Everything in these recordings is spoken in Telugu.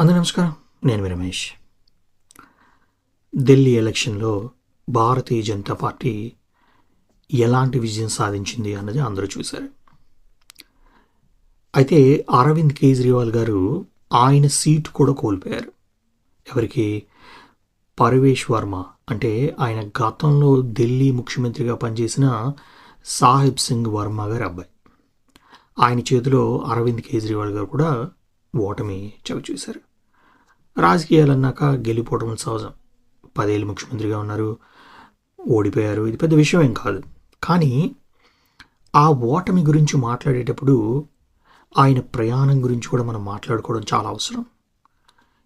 అందరూ నమస్కారం. నేను మీ రమేష్. ఢిల్లీ ఎలక్షన్లో భారతీయ జనతా పార్టీ ఎలాంటి విజయం సాధించింది అన్నది అందరూ చూశారు. అయితే అరవింద్ కేజ్రీవాల్ గారు ఆయన సీటు కూడా కోల్పోయారు. ఎవరికి? పరవేష్ వర్మ. అంటే ఆయన గతంలో ఢిల్లీ ముఖ్యమంత్రిగా పనిచేసిన సాహిబ్ సింగ్ వర్మ గారి అబ్బాయి. ఆయన చేతిలో అరవింద్ కేజ్రీవాల్ గారు కూడా ఓటమి చవి చూశారు. రాజకీయాలు అన్నాక గెలిపోవడం సహజం. పదేళ్ళు ముఖ్యమంత్రిగా ఉన్నారు. ఓడిపోయారు. ఇది పెద్ద విషయం ఏం కాదు. కానీ ఆ ఓటమి గురించి మాట్లాడేటప్పుడు ఆయన ప్రయాణం గురించి కూడా మనం మాట్లాడుకోవడం చాలా అవసరం.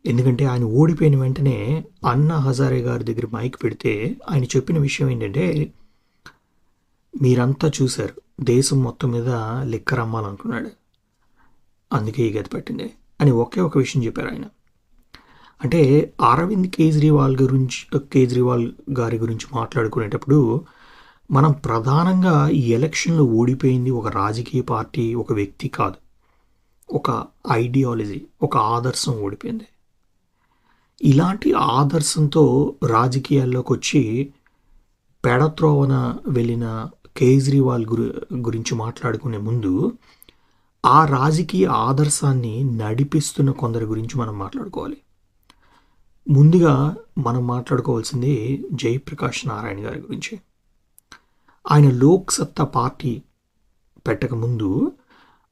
ఎందుకంటే ఆయన ఓడిపోయిన వెంటనే అన్నా హజారే గారి దగ్గర మైక్ పెడితే ఆయన చెప్పిన విషయం ఏంటంటే మీరంతా చూశారు. దేశం మొత్తం మీద లిక్కర్ రమ్మాలనుకున్నాడు. అందుకే ఈ గది పెట్టింది. అని ఒకే ఒక విషయం చెప్పారు ఆయన. అంటే అరవింద్ కేజ్రీవాల్ గురించి కేజ్రీవాల్ గారి గురించి మాట్లాడుకునేటప్పుడు మనం ప్రధానంగా ఈ ఎలక్షన్లో ఓడిపోయింది ఒక రాజకీయ పార్టీ ఒక వ్యక్తి కాదు. ఒక ఐడియాలజీ ఒక ఆదర్శం ఓడిపోయింది. ఇలాంటి ఆదర్శంతో రాజకీయాల్లోకి వచ్చి పెడత్రోవన వెళ్ళిన కేజ్రీవాల్ గురి గురించి మాట్లాడుకునే ముందు ఆ రాజకీయ ఆదర్శాన్ని నడిపిస్తున్న కొందరి గురించి మనం మాట్లాడుకోవాలి. ముందుగా మనం మాట్లాడుకోవాల్సింది జయప్రకాష్ నారాయణ గారి గురించి. ఆయన లోక్ సత్తా పార్టీ పెట్టకముందు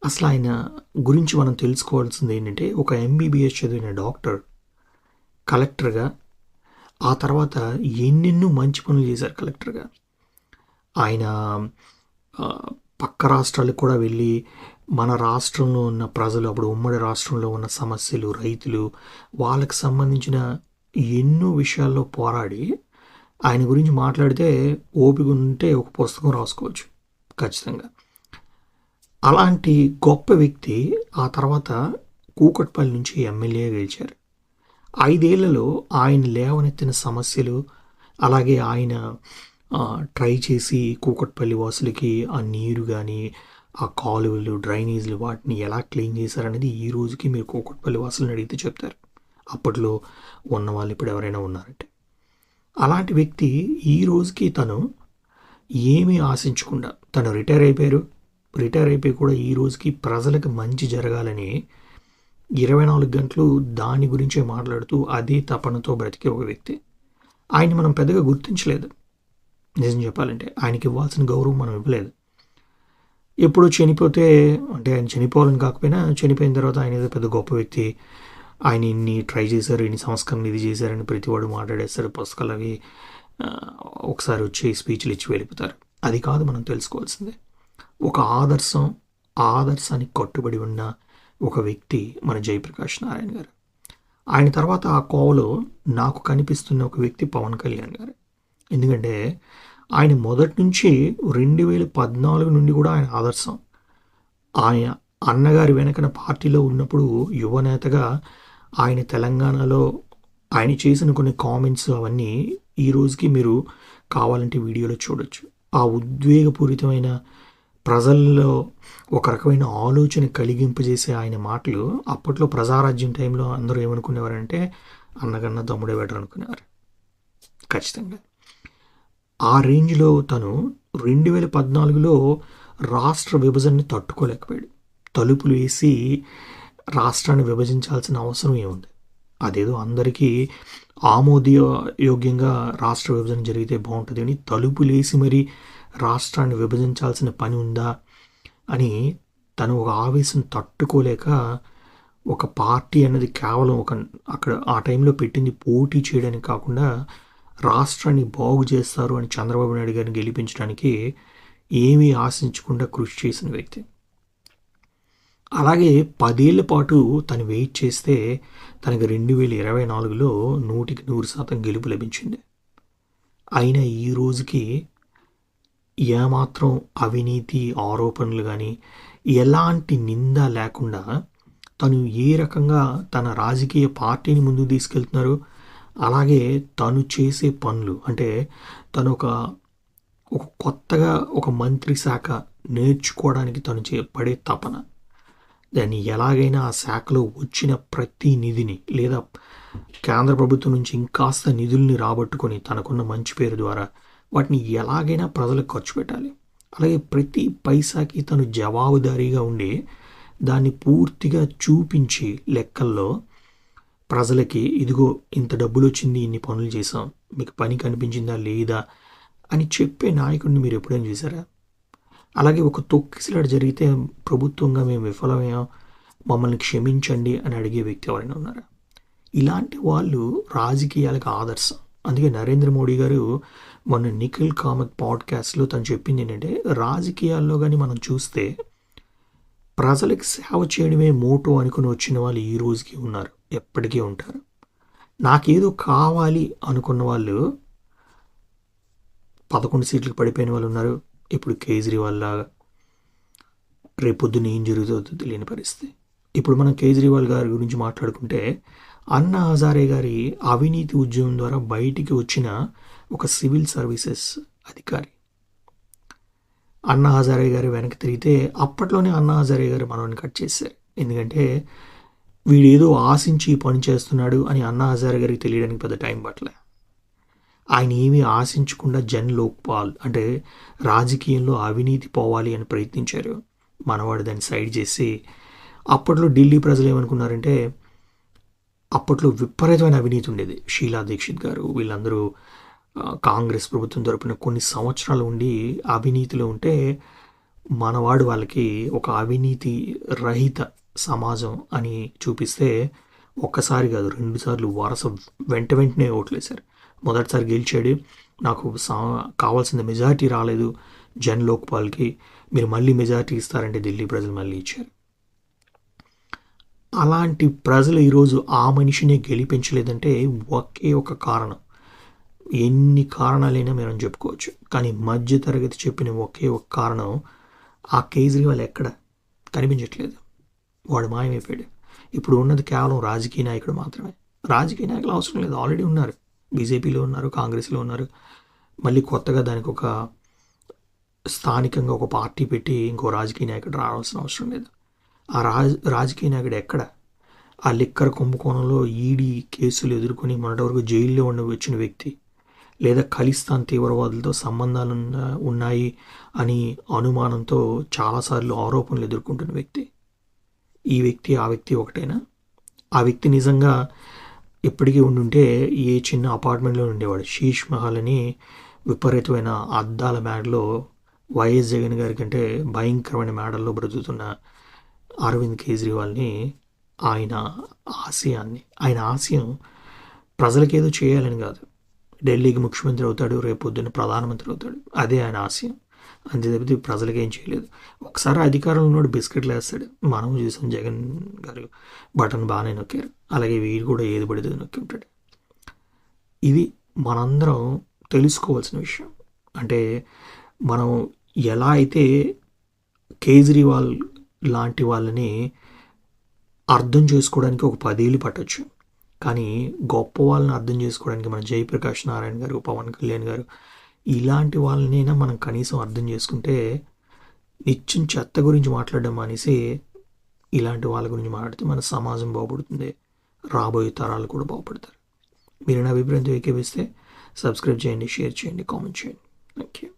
అసలు ఆయన గురించి మనం తెలుసుకోవాల్సింది ఏంటంటే ఒక ఎంబీబీఎస్ చదివిన డాక్టర్ కలెక్టర్గా ఆ తర్వాత ఎన్నెన్నో మంచి పనులు చేశారు కలెక్టర్గా. ఆయన పక్క రాష్ట్రాలకు కూడా వెళ్ళి మన రాష్ట్రంలో ఉన్న ప్రజలు అప్పుడు ఉమ్మడి రాష్ట్రంలో ఉన్న సమస్యలు రైతులు వాళ్ళకి సంబంధించిన ఎన్నో విషయాల్లో పోరాడి ఆయన గురించి మాట్లాడితే ఓపిక ఉంటే ఒక పుస్తకం రాసుకోవచ్చు ఖచ్చితంగా. అలాంటి గొప్ప వ్యక్తి ఆ తర్వాత కూకట్పల్లి నుంచి ఎమ్మెల్యే గెలిచారు. ఐదేళ్ళలో ఆయన లేవనెత్తిన సమస్యలు అలాగే ఆయన ట్రై చేసి కూకట్పల్లి వాసులకి ఆ నీరు కానీ ఆ కాలువలు డ్రైనేజీలు వాటిని ఎలా క్లీన్ చేశారనేది ఈ రోజుకి మీరు కూకట్పల్లి వాసులను అడిగితే చెప్తారు. అప్పట్లో ఉన్న వాళ్ళు ఇప్పుడు ఎవరైనా ఉన్నారంటే. అలాంటి వ్యక్తి ఈ రోజుకి తను ఏమీ ఆశించకుండా తను రిటైర్ అయిపోయారు. రిటైర్ అయిపోయి కూడా ఈ రోజుకి ప్రజలకు మంచి జరగాలని ఇరవై నాలుగు గంటలు దాని గురించే మాట్లాడుతూ అదే తపనతో బ్రతికే ఒక వ్యక్తి. ఆయన మనం పెద్దగా గుర్తించలేదు. నిజం చెప్పాలంటే ఆయనకి ఇవ్వాల్సిన గౌరవం మనం ఇవ్వలేదు. ఎప్పుడు చనిపోతే అంటే ఆయన చనిపోవాలని కాకపోయినా చనిపోయిన తర్వాత ఆయన ఏదో పెద్ద గొప్ప వ్యక్తి. ఆయన ఇన్ని ట్రై చేశారు ఇన్ని సంస్కరణలు ఇది చేశారని ప్రతివాడు మాట్లాడేస్తారు పుస్తకాలు అవి ఒకసారి వచ్చి స్పీచ్లు ఇచ్చి వెళ్ళిపోతారు. అది కాదు మనం తెలుసుకోవాల్సిందే. ఒక ఆదర్శం ఆదర్శానికి కట్టుబడి ఉన్న ఒక వ్యక్తి మన జయప్రకాష్ నారాయణ గారు. ఆయన తర్వాత ఆ కోవలో నాకు కనిపిస్తున్న ఒక వ్యక్తి పవన్ కళ్యాణ్ గారు. ఎందుకంటే ఆయన మొదటి నుంచి రెండు వేల పద్నాలుగు నుండి కూడా ఆయన ఆదర్శం. ఆయన అన్నగారి వెనకన పార్టీలో ఉన్నప్పుడు యువనేతగా ఆయన తెలంగాణలో ఆయన చేసిన కొన్ని కామెంట్స్ అవన్నీ ఈ రోజుకి మీరు కావాలంటే వీడియోలో చూడొచ్చు. ఆ ఉద్వేగపూరితమైన ప్రజల్లో ఒక రకమైన ఆలోచన కలిగింపజేసే ఆయన మాటలు అప్పట్లో ప్రజారాజ్యం టైంలో అందరూ ఏమనుకునేవారంటే అన్నకన్నా తమ్ముడే బెటర్ అనుకునేవారు ఖచ్చితంగా. ఆ రేంజ్లో తను రెండు వేల పద్నాలుగులో రాష్ట్ర విభజనని తట్టుకోలేకపోయాడు. తలుపులు వేసి రాష్ట్రాన్ని విభజించాల్సిన అవసరం ఏముంది? అదేదో అందరికీ ఆమోదయోగ్యంగా రాష్ట్ర విభజన జరిగితే బాగుంటుంది అని తలుపులు వేసి మరి రాష్ట్రాన్ని విభజించాల్సిన పని ఉందా అని తను ఒక ఆవేశం తట్టుకోలేక ఒక పార్టీ అన్నది కేవలం ఒక అక్కడ ఆ టైంలో పెట్టింది పోటీ చేయడానికి కాకుండా రాష్ట్రాన్ని బాగు చేస్తారు అని చంద్రబాబు నాయుడు గారిని గెలిపించడానికి ఏమీ ఆశించకుండా కృషి చేసిన వ్యక్తి. అలాగే పదేళ్ళ పాటు తను వెయిట్ చేస్తే తనకు రెండు వేల ఇరవై నాలుగులో నూటికి నూరు శాతం గెలుపు లభించింది. అయినా ఈ రోజుకి ఏమాత్రం అవినీతి ఆరోపణలు కానీ ఎలాంటి నింద లేకుండా తను ఏ రకంగా తన రాజకీయ పార్టీని ముందుకు తీసుకెళ్తున్నారు అలాగే తను చేసే పనులు అంటే తను ఒక ఒక కొత్తగా ఒక మంత్రి శాఖ నేర్చుకోవడానికి తను చే పడే తపన. దాన్ని ఎలాగైనా ఆ శాఖలో వచ్చిన ప్రతి నిధిని లేదా కేంద్ర ప్రభుత్వం నుంచి ఇంకాస్త నిధుల్ని రాబట్టుకొని తనకున్న మంచి పేరు ద్వారా వాటిని ఎలాగైనా ప్రజలకు ఖర్చు పెట్టాలి. అలాగే ప్రతి పైసాకి తను జవాబుదారీగా ఉండి దాన్ని పూర్తిగా చూపించి లెక్కల్లో ప్రజలకి ఇదిగో ఇంత డబ్బులు వచ్చింది ఇన్ని పనులు చేసాం మీకు పని కనిపించిందా లేదా? అని చెప్పే నాయకుడిని మీరు ఎప్పుడైనా చూసారా? అలాగే ఒక తొక్కిసలాట జరిగితే ప్రభుత్వంగా మేము విఫలమయ్యాం మమ్మల్ని క్షమించండి అని అడిగే వ్యక్తి ఎవరైనా ఉన్నారా? ఇలాంటి వాళ్ళు రాజకీయాలకు ఆదర్శం. అందుకే నరేంద్ర మోడీ గారు మొన్న నిఖిల్ కామత్ పాడ్కాస్ట్లో తను చెప్పింది ఏంటంటే రాజకీయాల్లో కానీ మనం చూస్తే ప్రజలకు సేవ చేయడమే మోటో అనుకుని వచ్చిన వాళ్ళు ఈ రోజుకి ఉన్నారు. ఎప్పటికీ ఉంటారు. నాకేదో కావాలి అనుకున్న వాళ్ళు పదకొండు సీట్లకు పడిపోయిన వాళ్ళు ఉన్నారు. ఇప్పుడు కేజ్రీవాల్ లాగా రేపొద్దున ఏం జరుగుతుందో తెలియని పరిస్థితి. ఇప్పుడు మనం కేజ్రీవాల్ గారి గురించి మాట్లాడుకుంటే అన్నా హజారే గారి అవినీతి ఉద్యమం ద్వారా బయటికి వచ్చిన ఒక సివిల్ సర్వీసెస్ అధికారి. అన్నా హజారే గారు వెనక్కి తిరిగితే అప్పట్లోనే అన్నా హజారే గారు మనల్ని కట్ చేశారు. ఎందుకంటే వీడేదో ఆశించి పని చేస్తున్నాడు అని అన్నా హజారే గారికి తెలియడానికి పెద్ద టైం పట్టలే. ఆయన ఏమీ ఆశించకుండా జన్ లోక్పాల్ అంటే రాజకీయంలో అవినీతి పోవాలి అని ప్రయత్నించారు. మనవాడు దాన్ని సైడ్ చేసి అప్పట్లో ఢిల్లీ ప్రజలు ఏమనుకున్నారంటే అప్పట్లో విపరీతమైన అవినీతి ఉండేది. షీలా దీక్షిత్ గారు వీళ్ళందరూ కాంగ్రెస్ ప్రభుత్వం తరపున కొన్ని సంవత్సరాలు ఉండి అవినీతిలో ఉంటే మనవాడు వాళ్ళకి ఒక అవినీతి రహిత సమాజం అని చూపిస్తే ఒక్కసారి కాదు రెండుసార్లు వరస వరుస వెంట వెంటనే ఓట్లేశారు. మొదటిసారి గెలిచాడు. నాకు సా కావాల్సిన మెజార్టీ రాలేదు. జన్ లోక్పాల్కి మీరు మళ్ళీ మెజార్టీ ఇస్తారంటే ఢిల్లీ ప్రజలు మళ్ళీ ఇచ్చారు. అలాంటి ప్రజలు ఈరోజు ఆ మనిషినే గెలిపించలేదంటే ఒకే ఒక కారణం. ఎన్ని కారణాలైనా మనం చెప్పుకోవచ్చు. కానీ మధ్య తరగతి చెప్పిన ఒకే ఒక కారణం ఆ కేజ్రీవాల్ ఎక్కడ? కనిపించట్లేదు. వాడు మాయమైపోయాడు. ఇప్పుడు ఉన్నది కేవలం రాజకీయ నాయకుడు మాత్రమే. రాజకీయ నాయకులు అవసరం లేదు. ఆల్రెడీ ఉన్నారు. బీజేపీలో ఉన్నారు కాంగ్రెస్లో ఉన్నారు. మళ్ళీ కొత్తగా దానికి ఒక స్థానికంగా ఒక పార్టీ పెట్టి ఇంకో రాజకీయ నాయకుడు రావాల్సిన అవసరం లేదు. ఆ రాజ రాజకీయ నాయకుడు ఎక్కడ? ఆ లిక్కర్ కుంభకోణంలో ఈడీ కేసులు ఎదుర్కొని మొన్నటి వరకు జైల్లో ఉండి వచ్చిన వ్యక్తి లేదా ఖలిస్తాన్ తీవ్రవాదులతో సంబంధాలు ఉన్నాయి అని అనుమానంతో చాలాసార్లు ఆరోపణలు ఎదుర్కొంటున్న వ్యక్తి ఈ వ్యక్తి ఆ వ్యక్తి ఒకటేనా? ఆ వ్యక్తి నిజంగా ఇప్పటికీ ఉండుంటే ఏ చిన్న అపార్ట్మెంట్లో ఉండేవాడు. శీష్ మహల్ అని విపరీతమైన అద్దాల మేడలో వైఎస్ జగన్ గారి కంటే భయంకరమైన మేడల్లో బ్రతుకుతున్న అరవింద్ కేజ్రీవాల్ని ఆయన ఆశయాన్ని ఆయన ఆశయం ప్రజలకేదో చేయాలని కాదు. ఢిల్లీకి ముఖ్యమంత్రి అవుతాడు రేపు పొద్దున్న ప్రధానమంత్రి అవుతాడు. అదే ఆయన ఆశయం. అంతే తప్పితే ప్రజలకి ఏం చేయలేదు. ఒకసారి అధికారంలో ఉన్నాడు బిస్కెట్లు వేస్తాడు. మనం చూసాం జగన్ గారు బటన్ బాగానే నొక్కారు. అలాగే వీరు కూడా ఏది పడితే నొక్కి ఉంటాడు ఇది మనందరం తెలుసుకోవాల్సిన విషయం. అంటే మనం ఎలా అయితే కేజ్రీవాల్ లాంటి వాళ్ళని అర్థం చేసుకోవడానికి ఒక పదేళ్ళు పట్టచ్చు. కానీ గొప్ప వాళ్ళని అర్థం చేసుకోవడానికి మన జయప్రకాష్ నారాయణ గారు పవన్ కళ్యాణ్ గారు ఇలాంటి వాళ్ళనైనా మనం కనీసం అర్థం చేసుకుంటే నిత్యం చెత్త గురించి మాట్లాడడం మానేసి ఇలాంటి వాళ్ళ గురించి మాట్లాడితే మన సమాజం బాగుపడుతుంది. రాబోయే తరాలు కూడా బాగుపడతారు. మీరు నా అభిప్రాయంతో ఏకీపిస్తే సబ్స్క్రైబ్ చేయండి షేర్ చేయండి కామెంట్ చేయండి. Thank you